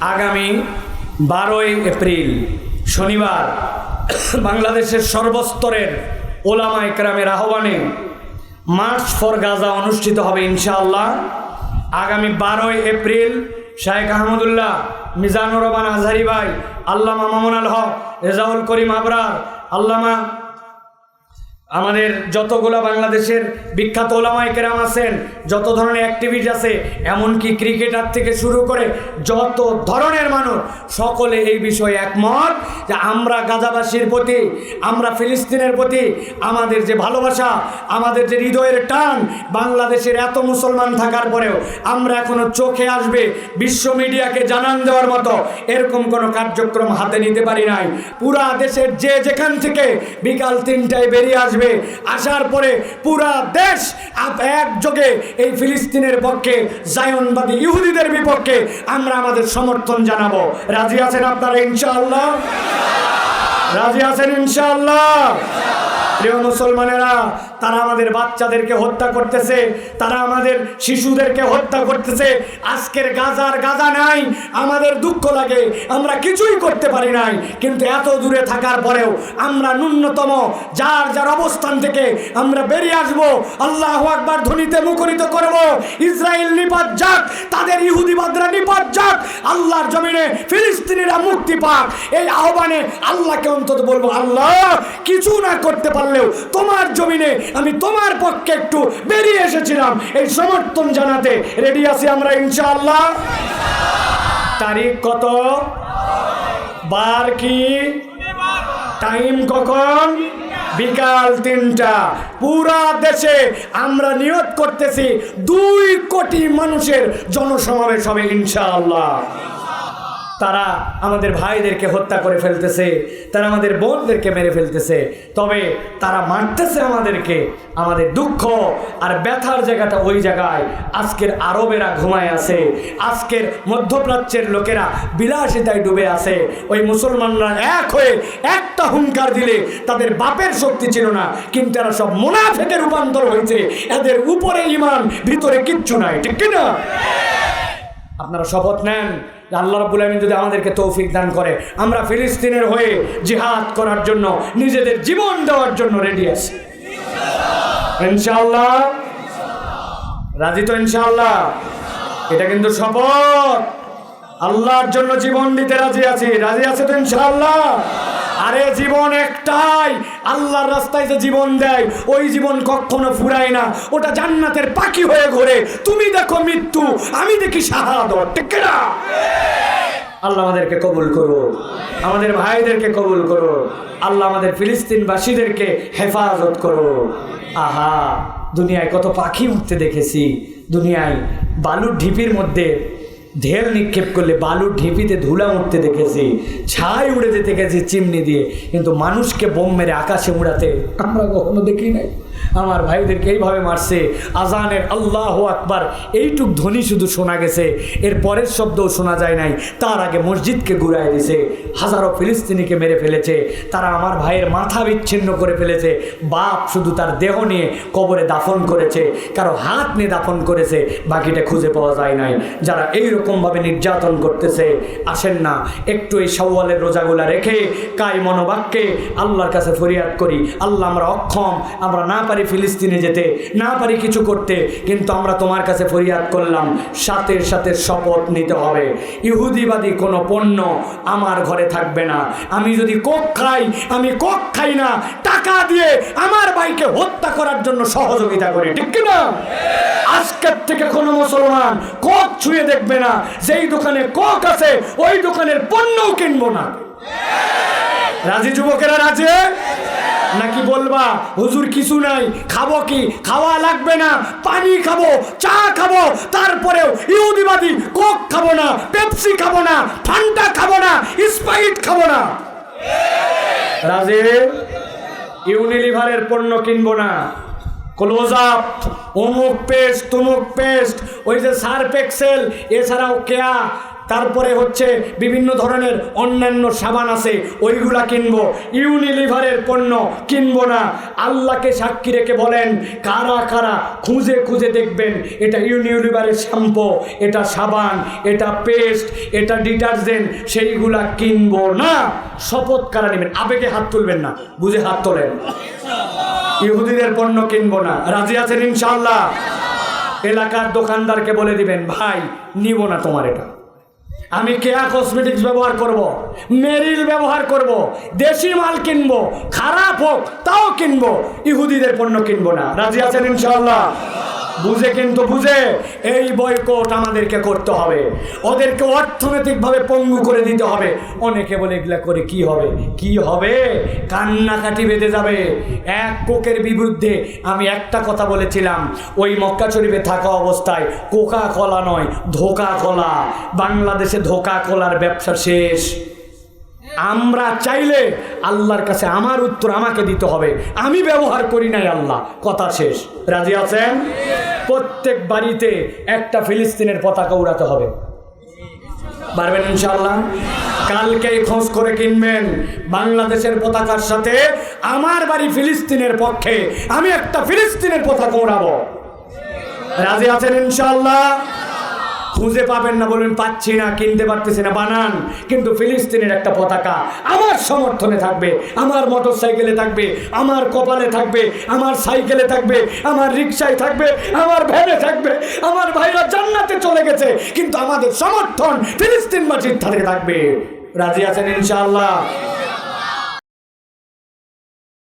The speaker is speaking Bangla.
আগামী বারোই এপ্রিল, শনিবার, বাংলাদেশের সর্বস্তরের ওলামা একরামের আহ্বানে মার্চ ফর গাজা অনুষ্ঠিত হবে ইনশাআল্লাহ। আগামী বারোই এপ্রিল শাহেখ আহমদুল্লাহ, মিজানুর রহমান আজহারি ভাই, আল্লামা মামুন আল হক রেজাউল করিম আবরার, আল্লামা আমাদের যতগুলো বাংলাদেশের বিখ্যাত ওলামাই কেরাম আছেন, যত ধরনের অ্যাক্টিভিটি আছে, এমনকি ক্রিকেটার থেকে শুরু করে যত ধরনের মানুষ, সকলে এই বিষয়ে একমত যে আমরা গাজাবাসীর প্রতি, আমরা ফিলিস্তিনের প্রতি আমাদের যে ভালোবাসা, আমাদের যে হৃদয়ের টান, বাংলাদেশের এত মুসলমান থাকার পরেও আমরা এখনও চোখে আসবে, বিশ্ব মিডিয়াকে জানান দেওয়ার মতো এরকম কোনো কার্যক্রম হাতে নিতে পারি নাই। পুরা দেশের যে যেখান থেকে বিকাল তিনটায় বেরিয়ে আসবে আসার পরে পুরা দেশ একযোগে এই ফিলিস্তিনের পক্ষে, জায়নবাদী ইহুদিদের বিপক্ষে আমরা আমাদের সমর্থন জানাব। রাজি আছেন আপনারা ইনশাআল্লাহ? রাজি আছেন ইনশাআল্লাহ? প্রিয় মুসলমানেরা, তারা আমাদের বাচ্চাদেরকে হত্যা করতেছে, তারা আমাদের শিশুদেরকে হত্যা করতেছে। আজকের গাজার গাজা নাই, আমাদের দুঃখ লাগে, আমরা কিছুই করতে পারি নাই। কিন্তু এত দূরে থাকার পরেও আমরা ন্যূনতম, যার যার অবস্থান থেকে আমরা বেরিয়ে আসব, আল্লাহ আকবার ধ্বনিতে মুখরিত করব ইসরায়েল নিপাত যাক, তাদের ইহুদিবাদরা নিপাত যাক, আল্লাহর জমিনে ফিলিস্তিনিরা মুক্তি পাক। এই আহ্বানে আল্লাহকে অন্তত বলব, আল্লাহ, কিছু না করতে পারলেও তোমার জমিনে আমি তোমার পক্ষে একটু বেরিয়ে এসেছিলাম। এই সমর্থন জানাতে রেডি আছি আমরা ইনশাআল্লাহ। তারিখ কত? বার কি? টাইম কখন? বিকাল তিনটা। পুরা দেশে আমরা নিয়োগ করতেছি দুই কোটি মানুষের জনসমাবেশ হবে ইনশাআল্লাহ। তারা আমাদের ভাইদেরকে হত্যা করে ফেলতেছে, তারা আমাদের বোনদেরকে মেরে ফেলতেছে, তবে তারা মারতেছে আমাদেরকে, আমাদের দুঃখ আর ব্যথার জায়গাটা ওই জায়গায় আজকের আরবেরা ঘুমায় আছে, আজকের মধ্যপ্রাচ্যের লোকেরা বিলাসিতায় ডুবে আছে, ওই মুসলমানরা এক হয়ে একটা হুঙ্কার দিলে তাদের বাপের শক্তি ছিল না, কিন্তু এরা সব মোনাফেকে রূপান্তর হয়েছে, এদের উপরে ইমান ভিতরে কিচ্ছু নাই, ঠিক কিনা? আপনারা শপথ নেন যে আল্লাহ রাব্বুল আলামিন যদি আমাদেরকে তৌফিক দান করে, আমরা ফিলিস্তিনের হয়ে জিহাদ করার জন্য, নিজেদের জীবন দেওয়ার জন্য রেডি আছি। ইনশাআল্লাহ। রাজি তো ইনশাআল্লাহ? এটা কিন্তু শপথ। আল্লাহর জন্য জীবন দিতে রাজি আছি। রাজি আছে তো ইনশাআল্লাহ? আরে জীবন একটাই, আল্লাহর রাস্তায় যে জীবন দেয়, ওই জীবন কখনো ফুরায় না। ওটা জান্নাতের পাখি হয়ে ঘোরে। তুমি দেখো মৃত্যু, আমি দেখি শাহাদত। আল্লাহ আমাদেরকে কবুল করো আমাদের ভাইদেরকে কবুল করো আল্লাহ আমাদের ফিলিস্তিনবাসীদেরকে হেফাজত করো আহা, দুনিয়ায় কত পাখি উঠতে দেখেছি। দুনিয়ায় বালুর ঢিপির মধ্যে ঢেল নিক্ষেপ করলে বালুর ঢিপিতে ধুলা উঠতে দেখেছি, ছাই উড়ে যেতে গেছি চিমনি দিয়ে। কিন্তু মানুষকে বোম মেরে আকাশে উড়াতে আমরা কখনো দেখি নাই। আমার ভাইদেরকে এইভাবে মারছে, আজানের আল্লাহ আকবার, এইটুক ধ্বনি শুধু শোনা গেছে, এর পরের শব্দও শোনা যায় নাই, তার আগে মসজিদকে ঘুরায় দিছে, হাজারো ফিলিস্তিনিকে মেরে ফেলেছে, তারা আমার ভাইয়ের মাথা বিচ্ছিন্ন করে ফেলেছে, বাপ শুধু তার দেহ নিয়ে কবরে দাফন করেছে, কারও হাত নিয়ে দাফন করেছে, বাকিটা খুঁজে পাওয়া যায় নাই। যারা এই রকমভাবে নির্যাতন করতেছে, আসেন না, একটু এই সওয়ালের রোজাগুলা রেখে কাই মনোবাক্যে আল্লাহর কাছে ফরিয়াদ করি, আল্লাহ আমরা অক্ষম, আমরা না পারি ফিলিস্তিনে যেতে, না পারি কিছু করতে, কিন্তু আমরা তোমার কাছে ফরিয়াদ করলাম, সাথে সাথে শপথ নিতে হবে। ইহুদিবাদী কোনো পণ্য আমার ঘরে থাকবে না। আমি যদি কোক খাই, আমি কোক খাই না, টাকা দিয়ে আমার ভাইকে হত্যা করার জন্য সহযোগিতা করি, ঠিক না আজকের থেকে কোনো মুসলমান কোক ছুঁয়ে দেখবে না, যেই দোকানে কোক আছে, ওই দোকানের পণ্যও কিনবো না। রাজি যুবকেরা রাজি? বলবা হুজুর কিছু নাই। খাব কি? খাওয়া লাগবে না। পানি খাব চা খাব তারপরেও ইহুদিবাদী কোক খাব না পেপসি খাব না ঠান্ডা খাব না স্পাইট খাব না। রাজে ইউনিলিভারের পণ্য কিনবো না। ক্লোজ আপ অমুক পেস্ট তমুক পেস্ট ওই যে সার্ফ এক্সেল এছাড়াও কেয়া তারপরে হচ্ছে বিভিন্ন ধরনের অন্যান্য সাবান আছে, ওইগুলা কিনবো। ইউনিলিভারের পণ্য কিনবো না। আল্লাহকে সাক্ষী রেখে বলেন, কারা কারা খুঁজে খুঁজে দেখবেন, এটা ইউনিলিভারের শ্যাম্পু, এটা সাবান, এটা পেস্ট, এটা ডিটারজেন্ট, সেইগুলা কিনবো না। শপথ কারা নেবেন? আবেগে হাত তুলবেন না, বুঝে হাত তোলেন। ইহুদিদের পণ্য কিনবো না। রাজি আছেন ইনশাল্লাহ এলাকার দোকানদারকে বলে দিবেন, ভাই, নিব না তোমার এটা। আমি কেয়া কসমেটিক্স ব্যবহার করব। মেরিল ব্যবহার করব। দেশি মাল কিনব, খারাপ হোক, তাও কিনব, ইহুদিদের পণ্য কিনবো না রাজি আছেন ইনশাল্লাহ বুঝে কিন্তু বুঝে। এই বয়কট আমাদেরকে করতে হবে। ওদেরকে অর্থনৈতিকভাবে পঙ্গু করে দিতে হবে। অনেকে বলে, এগুলা করে কি হবে? কি হবে? কান্নাকাটি বেঁধে যাবে। এক কোকের বিরুদ্ধে আমি একটা কথা বলেছিলাম। ওই মক্কা শরীফে থাকা অবস্থায় কোকা কলা নয় ধোকা কলা বাংলাদেশে ধোকা কলার ব্যবসা শেষ। আমরা চাইলে আল্লাহর কাছে আমার উত্তর আমাকে দিতে হবে। আমি ব্যবহার করি নাই আল্লাহ। কথা শেষ। রাজি আছেন? প্রত্যেক বাড়িতে একটা ফিলিস্তিনের পতাকা উড়াতে হবে। পারবেন ইনশাল্লাহ কালকে খোঁজ করে কিনবেন বাংলাদেশের পতাকার সাথে আমার বাড়ি ফিলিস্তিনের পক্ষে আমি একটা ফিলিস্তিনের পতাকা উড়াবো। রাজি আছেন ইনশাল্লাহ খুঁজে পাবেন না বলবেন পাচ্ছি না, কিনতে পারতেছি না, বানান। কিন্তু ফিলিস্তিনের একটা পতাকা আমার সমর্থনে থাকবে, আমার মোটর সাইকেলে থাকবে, আমার কপালে থাকবে, আমার সাইকেলে থাকবে, আমার রিক্সায় থাকবে, আমার ভ্যানে থাকবে, আমার ভাইরা জান্নাতে চলে গেছে, কিন্তু আমাদের সমর্থন ফিলিস্তিনবাসীর থাকে থাকবে। রাজি আছেন ইনশাআল্লাহ?